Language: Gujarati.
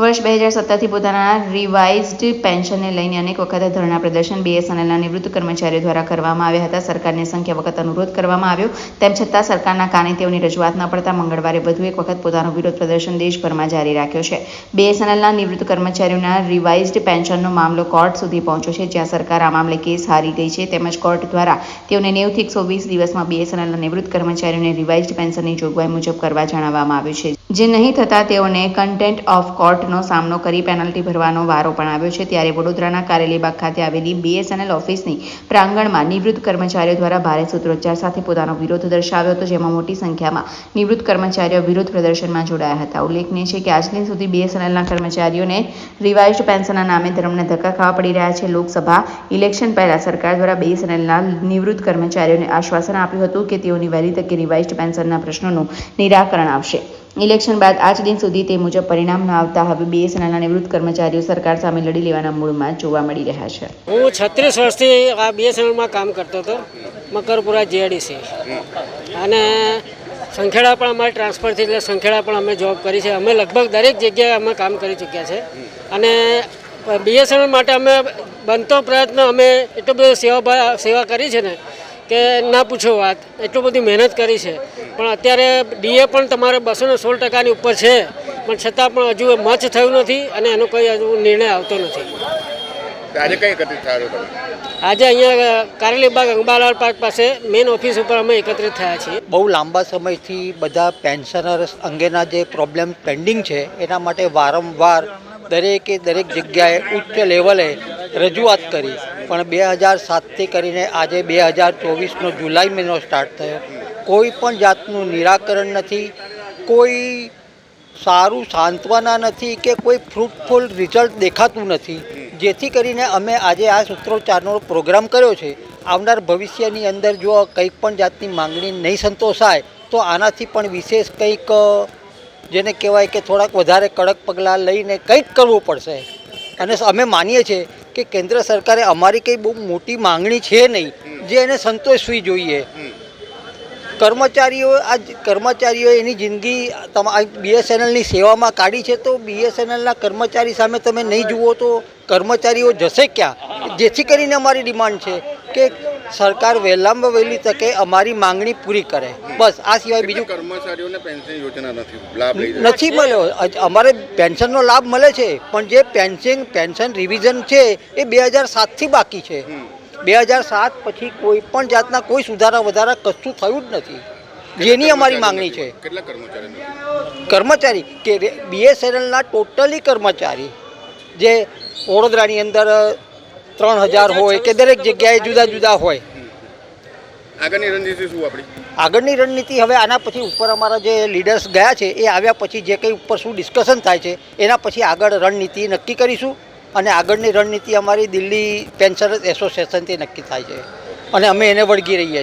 વર્ષ બે હજાર સત્તરથી પોતાના રિવાઇઝડ પેન્શનને લઈને અનેક વખત ધરણા પ્રદર્શન બીએસએનએલના નિવૃત્ત કર્મચારીઓ દ્વારા કરવામાં આવ્યા હતા. સરકારને સંખ્યા વખત અનુરોધ કરવામાં આવ્યો. તેમ છતાં સરકારના કાને તેઓની રજૂઆત ન પડતા મંગળવારે વધુ એક વખત પોતાનો વિરોધ પ્રદર્શન દેશભરમાં જારી રાખ્યો છે. બીએસએનએલના નિવૃત્ત કર્મચારીઓના રિવાઇઝડ પેન્શનનો મામલો કોર્ટ સુધી પહોંચ્યો છે, જ્યાં સરકાર આ મામલે કેસ હારી ગઈ છે. તેમજ કોર્ટ દ્વારા તેઓને નેવથી એકસો વીસ દિવસમાં બીએસએનએલના નિવૃત્ત કર્મચારીઓને રિવાઇઝડ પેન્શનની જોગવાઈ મુજબ કરવા જણાવવામાં આવ્યું છે. જે નહીં થતાં તેઓને કન્ટેન્ટ ઓફ કોર્ટનો સામનો કરી પેનલ્ટી ભરવાનો વારો પણ આવ્યો છે. ત્યારે વડોદરાના કારેલીબાગ ખાતે આવેલી બીએસએનએલ ઓફિસની પ્રાંગણમાં નિવૃત્ત કર્મચારીઓ દ્વારા ભારે સૂત્રોચ્ચાર સાથે પોતાનો વિરોધ દર્શાવ્યો હતો, જેમાં મોટી સંખ્યામાં નિવૃત્ત કર્મચારીઓ વિરોધ પ્રદર્શનમાં જોડાયા હતા. ઉલ્લેખનીય છે કે આજની સુધી બીએસએનએલના કર્મચારીઓને રિવાઇઝડ પેન્શનના નામે ધર્મને ધક્કા ખાવા પડી રહ્યા છે. લોકસભા ઇલેક્શન પહેલા સરકાર દ્વારા બીએસએનએલના નિવૃત્ત કર્મચારીઓને આશ્વાસન આપ્યું હતું કે તેઓની વહેલી તકે રિવાઇઝડ પેન્શનના પ્રશ્નોનું નિરાકરણ આવશે ઇલેક્શન બાદ આજ દિન સુધી તે મુજબ પરિણામ ન આવતા હવે બીએસએનએલના નિવૃત્ત કર્મચારીઓ સરકાર સામે લડી લેવાના મૂળમાં જોવા મળી રહ્યા છે. હું છત્રીસ વર્ષથી આ બીએસએનએલમાં કામ કરતો હતો, મકરપુરા જીઆઈડીસી અને સંખેડા પણ અમારે ટ્રાન્સફર થઈ એટલે સંખેડા પણ અમે જોબ કરી છે. અમે લગભગ દરેક જગ્યાએ અમે કામ કરી ચૂક્યા છે. અને બીએસએનએલ માટે અમે બનતો પ્રયત્ન અમે એટલો બધો સેવા સેવા કરી છે ને કે ના પૂછો વાત. એટલું બધી મહેનત કરી છે. પણ અત્યારે ડીએ પણ તમારે બસો ને સોળ ટકાની ઉપર છે. પણ છતાં પણ હજુ મચ થયું નથી અને એનો કોઈ હજુ નિર્ણય આવતો નથી. આજે કઈ એકત્રિત થયા તમે? આજે અહીંયા કારેલીબાગ અંબાલાલ પાર્ક પાસે મેઇન ઓફિસ ઉપર અમે એકત્રિત થયા છીએ. બહુ લાંબા સમયથી બધા પેન્શનર્સ અંગેના જે પ્રોબ્લેમ પેન્ડિંગ છે એના માટે વારંવાર દરેકે દરેક જગ્યાએ ઉચ્ચ લેવલે રજૂઆત કરી. પણ બે હજાર સાતથી કરીને આજે બે હજાર ચોવીસનો જુલાઈ મહિનો સ્ટાર્ટ થયો. કોઈ પણ જાતનું નિરાકરણ નથી, કોઈ સારું સાંત્વના નથી કે કોઈ ફ્રૂટફુલ રિઝલ્ટ દેખાતું નથી. જેથી કરીને અમે આજે આ સૂત્રોચ્ચારનો પ્રોગ્રામ કર્યો છે. આવનાર ભવિષ્યની અંદર જો કંઈક પણ જાતની માંગણી નહીં સંતોષાય, તો આનાથી પણ વિશેષ કંઈક જેને કહેવાય કે થોડાક વધારે કડક પગલાં લઈને કંઈક કરવું પડશે. અને અમે માનીએ છીએ કે કેન્દ્ર સરકારે અમારી કંઈ બહુ મોટી માંગણી છે નહીં જે એને સંતોષવી જોઈએ. કર્મચારીઓ આ કર્મચારીઓ એની જિંદગી તમા બીએસએનએલની સેવામાં કાઢી છે તો બીએસએનએલના કર્મચારી સામે તમે નહીં જુઓ તો કર્મચારીઓ જશે ક્યાં? જેથી કરીને અમારી ડિમાન્ડ છે કે સરકાર વહેલામાં વહેલી તકે અમારી માંગણી પૂરી કરે. બસ આ સિવાય બીજું કર્મચારીઓને પેન્શન યોજના નથી? લાભ નથી મળ્યો. અમારે પેન્શનનો લાભ મળે છે પણ જે પેન્શન પેન્શન રિવિઝન છે એ બે હજાર સાતથી બાકી છે. બે હજાર સાત પછી કોઈ પણ જાતના કોઈ સુધારા વધારા કશું થયું જ નથી. જેની અમારી માંગણી છે. કેટલા કર્મચારી નથી? કર્મચારી કે બીએસએનએલના ટોટલી કર્મચારી જે વડોદરાની અંદર ત્રણ હજાર હોય કે દરેક જગ્યાએ જુદા જુદા હોય. આગળની રણનીતિ શું આપણી? આગળની રણનીતિ હવે આના પછી ઉપર અમારા જે લીડર્સ ગયા છે એ આવ્યા પછી જે કંઈ ઉપર શું ડિસ્કશન થાય છે એના પછી આગળ રણનીતિ નક્કી કરીશું. અને આગળની રણનીતિ અમારી દિલ્હી પેન્શનર્સ એસોસિએશનથી નક્કી થાય છે. અને અમે એને વળગી રહીએ